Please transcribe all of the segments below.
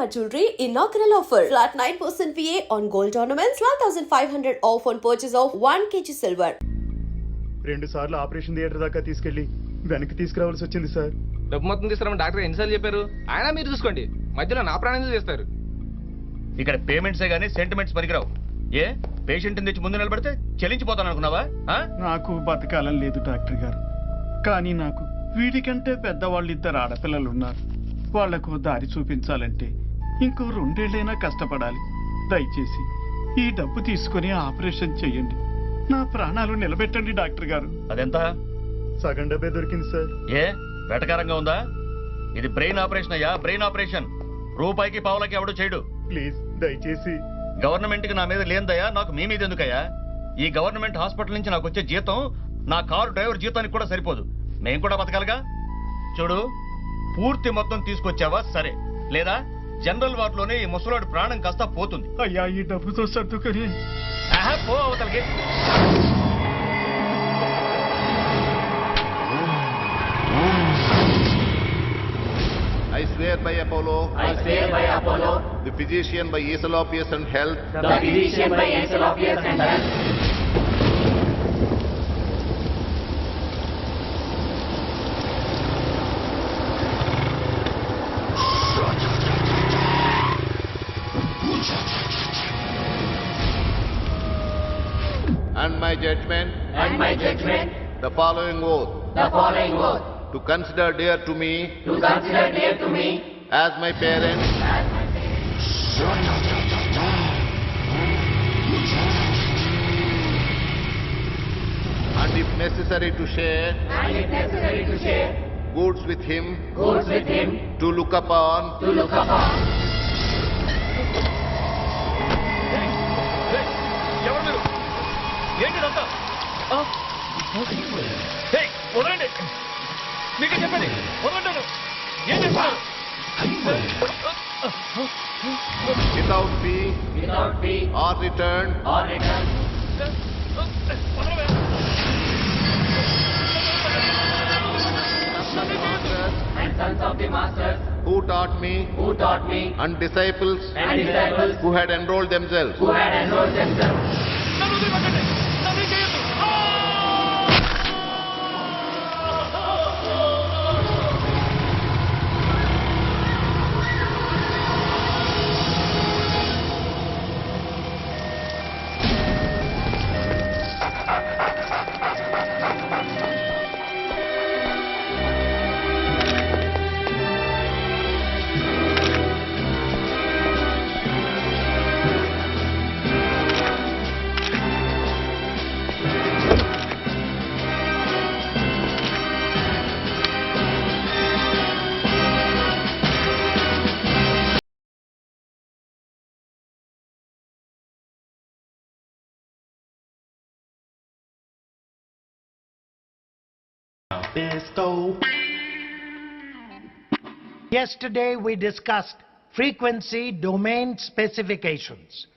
Shalimar Jewelry inaugural offer. Flat 9% VA on gold ornaments, 12,500 off on purchase of 1 kg silver. రెండు సార్లు operation theatre దాకా తీసుకెళ్ళి వెనక్కి తీసుకురావాల్సి వచ్చింది సార్. డబ్బు మొత్తం తీసుకురామని డాక్టర్ ఎన్నిసార్లు చెప్పారు? ఆయన మీరు చూసుకోండి. మధ్యలో నా ప్రాణం చేస్తారు ఇక్కడ పేమెంట్సే గానీ సెంటిమెంట్స్ పనికిరావు. ఏ? పేషెంట్ తెచ్చి ముందు నిలబడితే చెల్లించిపోతాను అనుకున్నావా? ఆ? నాకు బతకాలం లేదు డాక్టర్ గారు. కానీ నాకు వీడికంటే పెద్దవాళ్ళు ఇద్దరు ఆడపిల్లలు ఉన్నారు. వాళ్ళకు దారి చూపించాలంటే ఇంకో రెండేళ్ళైనా కష్టపడాలి. దయచేసి ఈ డబ్బు తీసుకుని ఆపరేషన్ చెయ్యండి. నా ప్రాణాలు నిలబెట్టండి డాక్టర్ గారు. అదెంత? సగం డబ్బే దొరికింది సార్. ఏ? వెటకారంగా ఉందా? ఇది బ్రెయిన్ ఆపరేషన్ అయ్యా బ్రెయిన్ ఆపరేషన్. రూపాయికి పావులకి ఎవడు చేయడు ప్లీజ్ దయచేసి. గవర్నమెంట్కి నా మీద లేందయ్యా నాకు మీ మీద ఎందుకయ్యా? ఈ గవర్నమెంట్ హాస్పిటల్ నుంచి నాకు వచ్చే జీతం నా కారు డ్రైవర్ జీతానికి కూడా సరిపోదు. మేము కూడా బతకాలిగా? చూడు పూర్తి మొత్తం తీసుకొచ్చావా? సరే. లేదా? జనరల్ వార్డులోనే ఈ ముసలాడి ప్రాణం కాస్త పోతుంది అయ్యా ఈ డబ్బుతో సర్దుకొని ఆహా, పో అవతలకి I swear by Apollo, I swear by Apollo, the physician by Aesculapius and health, the physician by Aesculapius and health, judgment, and my judgment, the following oath, the following oath, to consider dear to me. To consider dear to me. As my parents, and if necessary to share. And if necessary to share. Goods with him, goods with him, to look upon, to look upon, ఏంటి ఇదంతా? ఆ? హే, వదలండి మీకే చెప్పండి వదలంటాను ఏం చేస్తున్నారు without fee without fee or return, or return, and sons of the masters who taught me, who taught me, and disciples and disciples who had enrolled themselves. who had enrolled themselves. Yesterday we discussed frequency domain specifications.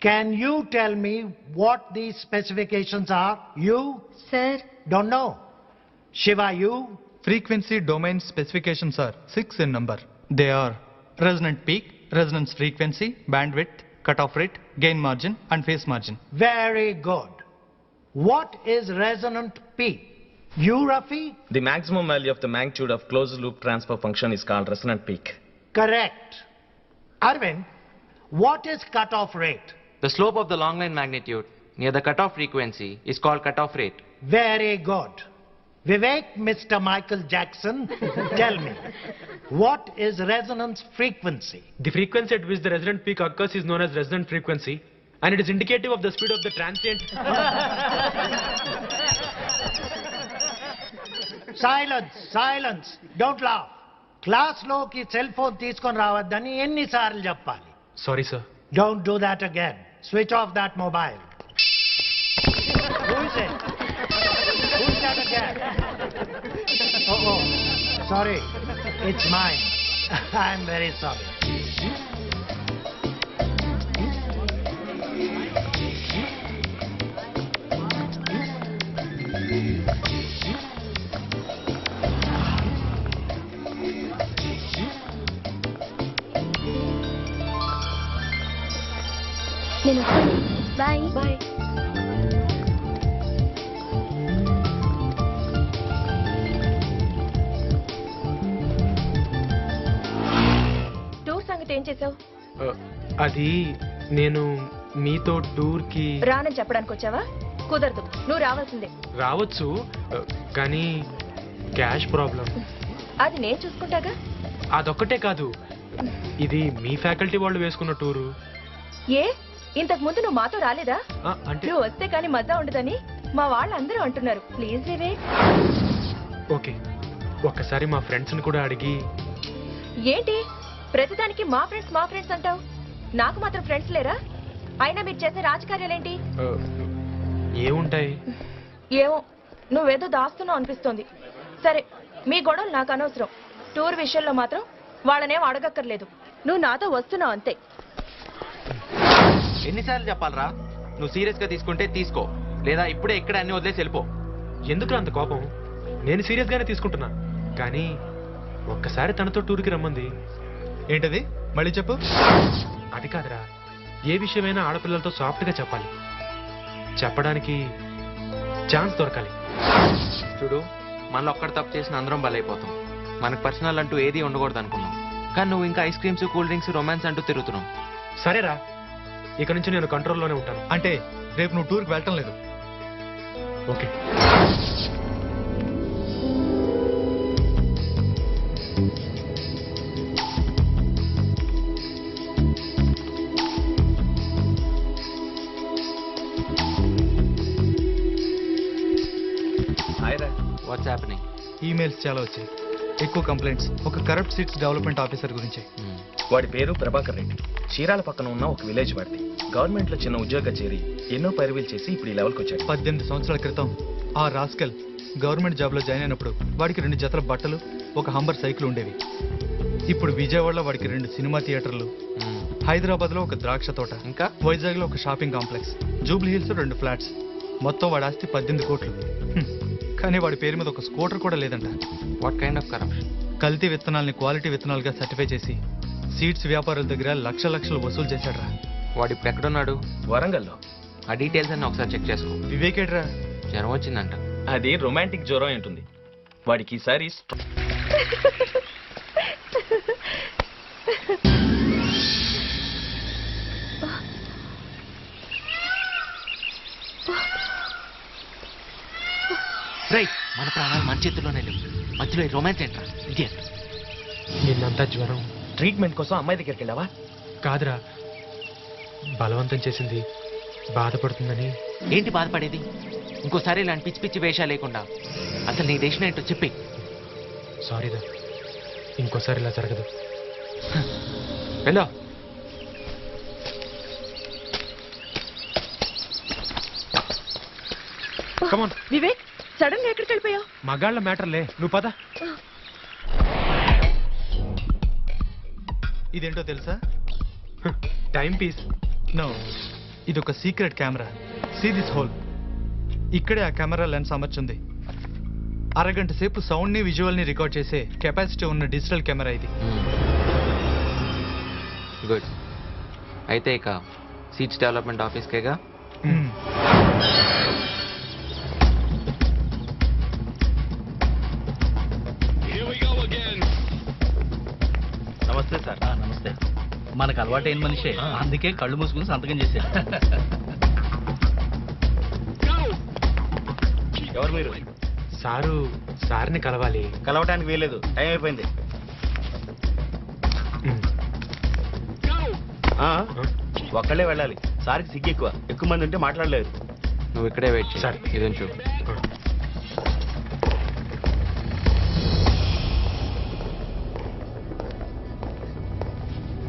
Can you tell me what these specifications are? You Sir, don't know. Shiva, you? Frequency domain specifications are six in number. They are resonant peak, resonance frequency, bandwidth, cutoff rate, gain margin, and phase margin. Very good. What is resonant peak? You, Rafi? The maximum value of the magnitude of closed loop transfer function is called resonant peak. Correct. Arvind, what is cutoff rate? The slope of the long line magnitude near the cutoff frequency is called cutoff rate. Very good. Vivek, Mr. Michael Jackson, tell me, what is resonance frequency? The frequency at which the resonant peak occurs is known as resonant frequency and it is indicative of the speed of the transient. Silence silence don't laugh క్లాస్లోకి cell phone తీసుకొని రావద్దని ఎన్నిసార్లు చెప్పాలి Sorry, sir. Don't do that again switch off that mobile Who's that again? Oh, oh, sorry, నేను bye. Bye. Tour సంగతి ఏం చేసావు? అది నేను మీతో టూర్కి రానని చెప్పడానికి వచ్చావా? కుదరదు. నువ్వు రావాల్సిందే. రావచ్చు. కానీ క్యాష్ ప్రాబ్లం. అది నేను చూసుకుంటాగా? అదొక్కటే కాదు. ఇది మీ ఫ్యాకల్టీ వాళ్ళు వేసుకున్న టూరు. ఏ? ఇంతకు ముందు నువ్వు మాతో రాలేదా? అంటే నువ్వు వస్తే కానీ మజా ఉండదని మా వాళ్ళందరూ అంటున్నారు. ప్లీజ్ వివేక్. ఓకే. ఒక్కసారి మా ఫ్రెండ్స్ని కూడా అడిగి ఏంటి? ప్రతిదానికి మా ఫ్రెండ్స్ మా ఫ్రెండ్స్ అంటావు? నాకు మాత్రం ఫ్రెండ్స్ లేరా? అయినా మీరు చేసే రాజకార్యాలేంటి? uh, ఏముంటాయి? ఏమో. నువ్వేదో దాస్తున్నావు అనిపిస్తోంది. సరే మీ గొడవలు నాకు అనవసరం. టూర్ విషయంలో మాత్రం వాళ్ళనేం అడగక్కర్లేదు. నువ్వు నాతో వస్తున్నావు అంతే. ఎన్నిసార్లు చెప్పాలరా? నువ్వు సీరియస్గా తీసుకుంటే తీసుకో. లేదా ఇప్పుడే ఇక్కడ అన్ని వదిలేసి వెళ్ళిపో. ఎందుకు అంత కోపం? నేను సీరియస్ గానే తీసుకుంటున్నా. కానీ ఒక్కసారి తనతో టూర్కి రమ్మంది. ఏంటది? మళ్ళీ చెప్పు. అది కాదురా. ఏ విషయమైనా ఆడపిల్లలతో సాఫ్ట్గా చెప్పాలి. చెప్పడానికి ఛాన్స్ దొరకాలి. చూడు మనలో ఒక్కడ తప్పు చేసిన అందరం బలైపోతాం. మనకు పర్సనల్ అంటూ ఏది ఉండకూడదు అనుకున్నాం కానీ నువ్వు ఇంకా ice creams cool drinks romance అంటూ తిరుగుతున్నావు. సరేరా. ఇక నుంచి నేను కంట్రోల్లోనే ఉంటాను. అంటే రేపు నువ్వు టూర్కి వెళ్ళటం లేదు. ఓకే. వాట్స్ హ్యాపెనింగ్ ఈమెయిల్స్ చాలా వచ్చాయి. ఎక్కువ కంప్లైంట్స్ ఒక కరప్ట్ సీట్స్ డెవలప్మెంట్ ఆఫీసర్ గురించి. వాడి పేరు ప్రభాకర్ రెడ్డి. చీరాల పక్కన ఉన్న ఒక విలేజ్ వాడిది. గవర్నమెంట్లో చిన్న ఉద్యోగం చేరి ఎన్నో పైరువీలు చేసి ఇప్పుడు ఈ లెవెల్కి వచ్చాడు. పద్దెనిమిది సంవత్సరాల క్రితం ఆ రాస్కెల్ గవర్నమెంట్ జాబ్లో జాయిన్ అయినప్పుడు వాడికి రెండు జతల బట్టలు ఒక హంబర్ సైకిల్ ఉండేవి. ఇప్పుడు విజయవాడలో వాడికి రెండు సినిమా థియేటర్లు హైదరాబాద్లో ఒక ద్రాక్ష తోట ఇంకా? వైజాగ్లో ఒక షాపింగ్ కాంప్లెక్స్ జూబ్లీ హిల్స్ రెండు ఫ్లాట్స్. మొత్తం వాడి ఆస్తి పద్దెనిమిది కోట్లు. కానీ వాడి పేరు మీద ఒక స్కూటర్ కూడా లేదంట. వాట్ కైండ్ ఆఫ్ కరప్షన్ కల్తీ విత్తనాల్ని క్వాలిటీ విత్తనాలుగా సర్టిఫై చేసి సీడ్స్ వ్యాపారుల దగ్గర లక్ష లక్షలు వసూలు చేశాడ్రా. వాడు ఇప్పుడు ఎక్కడున్నాడు వరంగల్లో. ఆ డీటెయిల్స్ అన్ని ఒకసారి చెక్ చేసుకో. వివేకేడ్రా. జ్వరం వచ్చిందంట. అది రొమాంటిక్ జ్వరం ఉంటుంది వాడికి ఈసారి స్ట్రో- మన ప్రాణాలు మన చేతుల్లోనే లేవు. మధ్యలో ఈ రొమాన్స్ ఏంట్రా? ఇడియట్. నిన్నంతా జ్వరం. ట్రీట్మెంట్ కోసం అమ్మాయి దగ్గరికి వెళ్ళావా? కాదురా. బలవంతం చేసింది బాధపడుతుందని. ఏంటి బాధపడేది? ఇంకోసారి ఇలాంటి పిచ్చి పిచ్చి వేషాలు లేకుండా. అసలు నీ దేశం ఏంటో చెప్పి. సారీరా ఇంకోసారి ఇలా జరగదు. వెళ్ళో. వివేక్ సడన్గా ఎక్కడికి వెళ్ళిపోయావు? మగాళ్ళ మ్యాటర్లే. నువ్వు పద. ఇదేంటో తెలుసా? Time piece. నో ఇది ఒక secret camera. See this hole ఇక్కడే ఆ కెమెరా లెన్స్ అమర్చుంది. అరగంట సేపు సౌండ్ని విజువల్ని రికార్డ్ చేసే కెపాసిటీ ఉన్న డిజిటల్ కెమెరా ఇది. గుడ్ అయితే ఇక సీట్స్ డెవలప్మెంట్ ఆఫీస్కేగా అలవాటైన మనిషే. అందుకే కళ్ళు మూసుకుని సంతకం చేశారు ఎవరు మీరు? సారు సార్ని కలవాలి. కలవటానికి వీలేదు టైం అయిపోయింది. ఒక్కళ్ళే వెళ్ళాలి. సార్కి సిగ్గు ఎక్కువ. ఎక్కువ మంది ఉంటే మాట్లాడలేదు నువ్వు ఇక్కడే వెయిట్ చేయి. సరే. ఇదని చూడు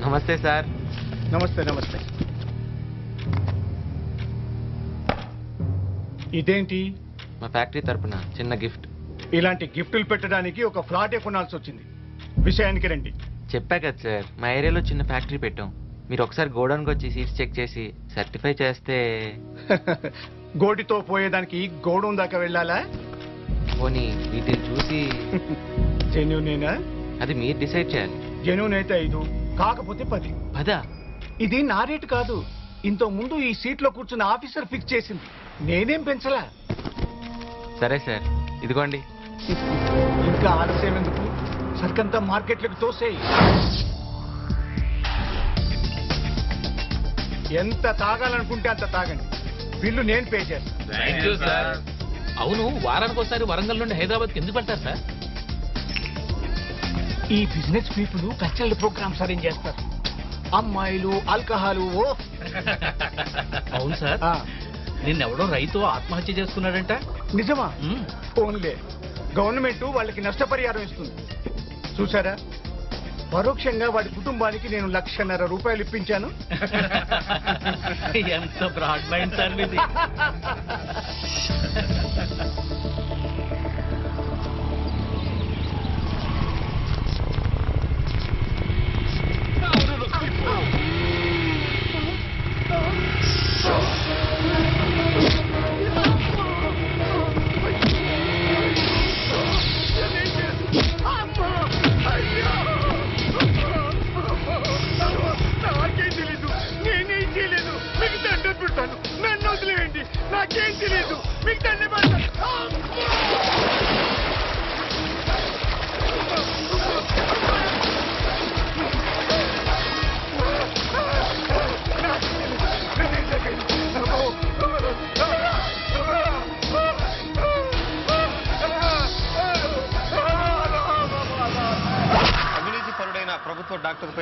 నమస్తే సార్. నమస్తే నమస్తే. ఇదేంటి? మా ఫ్యాక్టరీ తరపున చిన్న గిఫ్ట్. ఇలాంటి గిఫ్టులు పెట్టడానికి ఒక ఫ్లాటే కొనాల్సి వచ్చింది. విషయానికి రండి. చెప్పా కదా సార్ మా ఏరియాలో చిన్న ఫ్యాక్టరీ పెట్టాం. మీరు ఒకసారి గోడౌన్కి వచ్చి సీట్స్ చెక్ చేసి సర్టిఫై చేస్తే గోటితో పోయేదానికి గోడం దాకా వెళ్ళాలా? పోనీ వీటిని చూసి జెన్యునేనా? అది మీరు డిసైడ్ చేయాలి. జెన్యున్ అయితే ఐదు. కాకపోతే పది. పదా? ఇది నా రేటు కాదు. ఇంతకు ముందు ఈ సీట్లో కూర్చున్న ఆఫీసర్ ఫిక్స్ చేసింది. నేనేం పెంచలా? సరే సార్. ఇదిగోండి. ఇంకా ఆలస్యం ఎందుకు? సరికంతా మార్కెట్లకు తోసేయి. ఎంత తాగాలనుకుంటే అంత తాగండి. బిల్లు నేను పే చేస్తాను సార్ అవును వారానికి ఒకసారి వరంగల్ నుండి హైదరాబాద్కి ఎందుకు వెళ్తారు సార్ ఈ business people cultural programmes arrange చేస్తారు. అమ్మాయిలు ఆల్కహాలు ఓ. అవును సార్. ఆ, నిన్నెవడో రైతు ఆత్మహత్య చేసుకున్నాడంట. నిజమా? ఫోన్లే గవర్నమెంట్ వాళ్ళకి నష్టపరిహారం ఇస్తుంది. చూసారా పరోక్షంగా వాడి కుటుంబానికి నేను లక్షన్నర రూపాయలు ఇప్పించాను. ఎంత బ్రాడ్ మైండ్ సార్ మీది.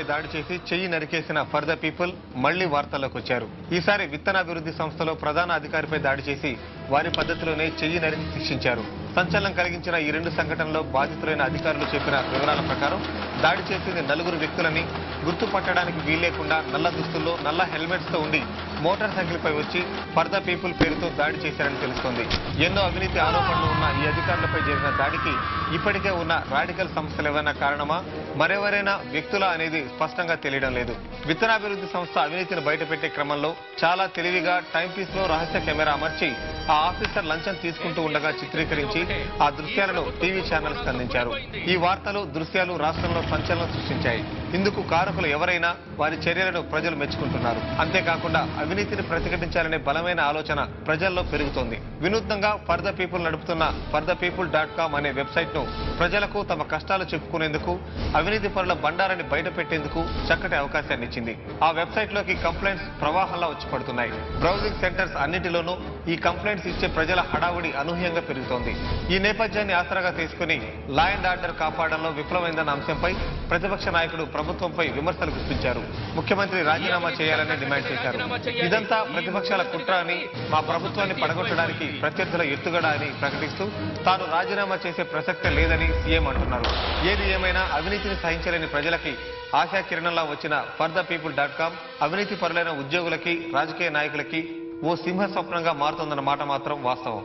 దాడి చేసి చెయ్యి నరికేసిన ఫర్ ద పీపుల్ మళ్ళీ వార్తల్లోకి వచ్చారు. ఈసారి విత్తనాభివృద్ధి సంస్థలో ప్రధాన అధికారిపై దాడి చేసి వారి పద్ధతిలోనే చెయ్యి నరికి శిక్షించారు. సంచలనం కలిగించిన ఈ రెండు సంఘటనలో బాధితులైన అధికారులు చెప్పిన వివరాల ప్రకారం దాడి చేసింది నలుగురు వ్యక్తులని గుర్తుపట్టడానికి వీల్లేకుండా నల్ల దుస్తుల్లో నల్ల హెల్మెట్స్తో ఉండి మోటార్ సైకిల్పై వచ్చి ఫర్దా పీపుల్ పేరుతో దాడి చేశారని తెలుస్తోంది. ఎన్నో అవినీతి ఆరోపణలు ఉన్న ఈ అధికారులపై జరిగిన దాడికి ఇప్పటికే ఉన్న రాడికల్ సంస్థలు ఏమైనా కారణమా? మరెవరైనా వ్యక్తుల అనేది స్పష్టంగా తెలియడం లేదు. విత్తనాభివృద్ధి సంస్థ అవినీతిని బయటపెట్టే క్రమంలో చాలా తెలివిగా టైంపీస్లో రహస్య కెమెరా అమర్చి ఆ ఆఫీసర్ లంచం తీసుకుంటూ ఉండగా చిత్రీకరించి ఆ దృశ్యాలను టీవీ ఛానల్స్ అందించారు ఈ వార్తలు దృశ్యాలు రాష్ట్రంలో సంచలనం సృష్టించాయి. ఇందుకు కారకులు ఎవరైనా వారి చర్యలను ప్రజలు మెచ్చుకుంటున్నారు. అంతేకాకుండా అవినీతిని ప్రతిఘటించాలనే బలమైన ఆలోచన ప్రజల్లో పెరుగుతోంది. వినూత్నంగా ఫర్ ద పీపుల్ నడుపుతున్న for the people dot com అనే వెబ్సైట్ను ప్రజలకు తమ కష్టాలు చెప్పుకునేందుకు అవినీతి పనుల బండారాన్ని బయట పెట్టేందుకు చక్కటి అవకాశాన్ని ఇచ్చింది. ఆ వెబ్సైట్లోకి కంప్లైంట్స్ ప్రవాహంలా వచ్చి పడుతున్నాయి. బ్రౌజింగ్ సెంటర్స్ అన్నిటిలోనూ ఈ కంప్లైంట్స్ ఇచ్చే ప్రజల హడావుడి అనూహ్యంగా పెరుగుతోంది. ఈ నేపథ్యాన్ని ఆసరాగా తీసుకుని లా అండ్ ఆర్డర్ కాపాడంలో విఫలమైందన్న అంశంపై ప్రతిపక్ష నాయకుడు ప్రభుత్వంపై విమర్శలు గుర్తించారు ముఖ్యమంత్రి రాజీనామా చేయాలని డిమాండ్ చేశారు. ఇదంతా ప్రతిపక్షాల కుట్ర అని మా ప్రభుత్వాన్ని పడగొట్టడానికి ప్రత్యర్థుల ఎత్తుగడ అని ప్రకటిస్తూ తాను రాజీనామా చేసే ప్రసక్తే లేదని సీఎం అంటున్నారు. ఏది ఏమైనా అవినీతిని సహించలేని ప్రజలకి ఆశా కిరణంలా వచ్చిన for the people dot com అవినీతి పరులైన ఉద్యోగులకి రాజకీయ నాయకులకి ఓ సింహ స్వప్నంగా మారుతుందన్న మాట మాత్రం వాస్తవం.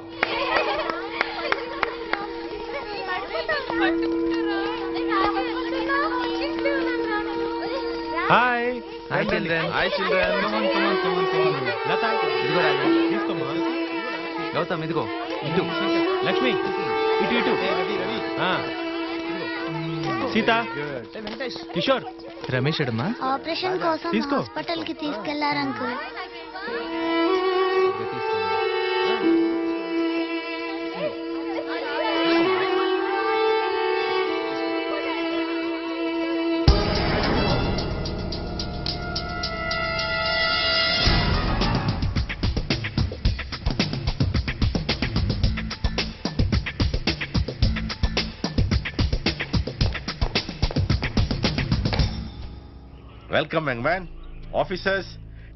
Hi hi children hi children Latha ఇదిగో రాజు తీసుకోమ్మా. గౌతమ్ ఇదిగో. ఇటు. లక్ష్మి. ఇటు ఇటు. ఆ. సీత. కిషోర్. రమేష్ అడమ్మా ఆపరేషన్ కోసం తీసుకో. హాస్పిటల్కి తీసుకెళ్ళారు uncle. Welcome, young man. Officers,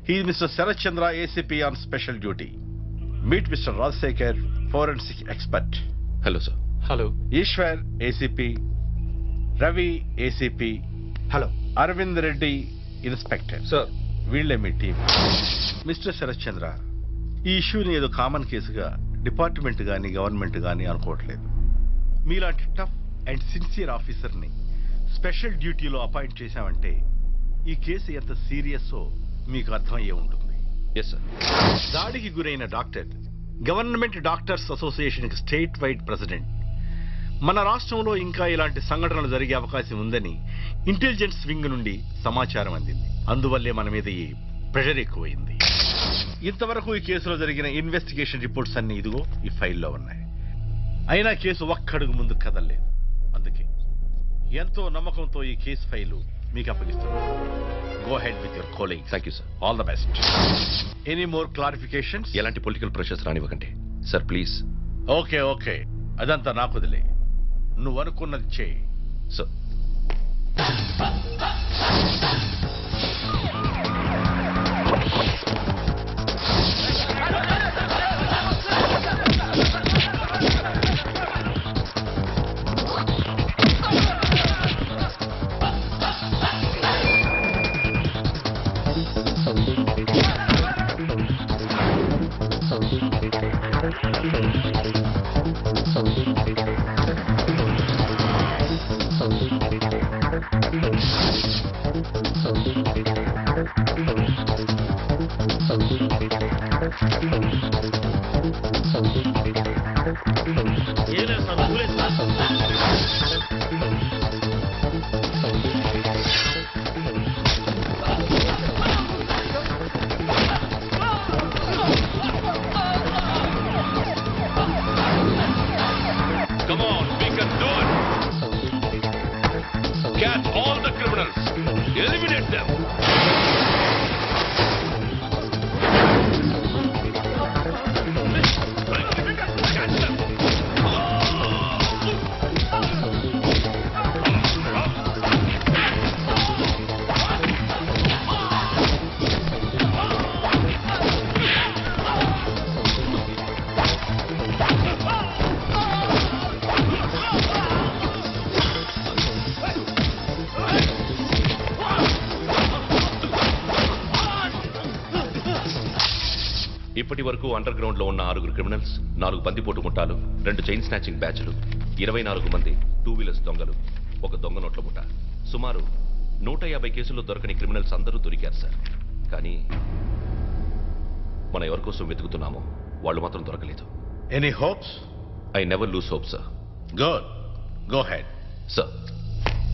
he is Mr. Sarath Chandra, ACP on special duty. Meet Mr. Rajsekar, forensic expert. Hello sir hello Ishwar, ACP. Ravi, ACP. Hello Aravind Reddy inspector sir వీళ్ళే మీ team mister Sarath Chandra ఈ ఇష్యూని ఏదో common కేసుగా department కానీ government కానీ అనుకోవట్లేదు మీలాంటి టఫ్ అండ్ సిన్సియర్ ఆఫీసర్ని స్పెషల్ డ్యూటీలో అపాయింట్ చేశామంటే ఈ కేసు ఎంత సీరియస్సో మీకు అర్థమయ్యే ఉంటుంది. ఎస్ సార్ దాడికి గురైన డాక్టర్ గవర్నమెంట్ డాక్టర్స్ అసోసియేషన్కి స్టేట్ వైడ్ ప్రెసిడెంట్. మన రాష్ట్రంలో ఇంకా ఇలాంటి సంఘటనలు జరిగే అవకాశం ఉందని ఇంటెలిజెన్స్ వింగ్ నుండి సమాచారం అందింది. అందువల్లే మన మీద ఈ ప్రెషర్ ఎక్కువైంది. ఇంతవరకు ఈ కేసులో జరిగిన ఇన్వెస్టిగేషన్ రిపోర్ట్స్ అన్ని ఇదిగో ఈ ఫైల్లో ఉన్నాయి. అయినా కేసు ఒక్కడుగు ముందు కదలలేదు. అందుకే ఎంతో నమ్మకంతో ఈ కేసు ఫైలు మీకు అప్పగిస్తున్నాను go ahead with your calling thank you sir all the best any more clarifications ఎలాంటి పొలిటికల్ ప్రెషర్స్ రానివ్వకండి. సార్ ప్లీజ్ ఓకే ఓకే అదంతా నాకు వదిలే. నువ్వు అనుకున్నది చేయి. Sir Thank you. Come on, we can do it. Catch all the criminals. Eliminate them. ఇప్పటి వరకు అండర్ గ్రౌండ్లో ఉన్న ఆరుగురు క్రిమినల్స్ నాలుగు బందిపోటు ముఠాలు రెండు చైన్ స్నాచింగ్ బ్యాచ్లు ఇరవై నాలుగు మంది టూ వీలర్స్ దొంగలు ఒక దొంగ నోట్ల ముఠ. సుమారు నూట యాభై కేసుల్లో దొరకని క్రిమినల్స్ అందరూ దొరికారు సార్. కానీ మనం ఎవరి కోసం వెతుకుతున్నామో వాళ్ళు మాత్రం దొరకలేదు. Any hopes I never lose hope sir good go ahead sir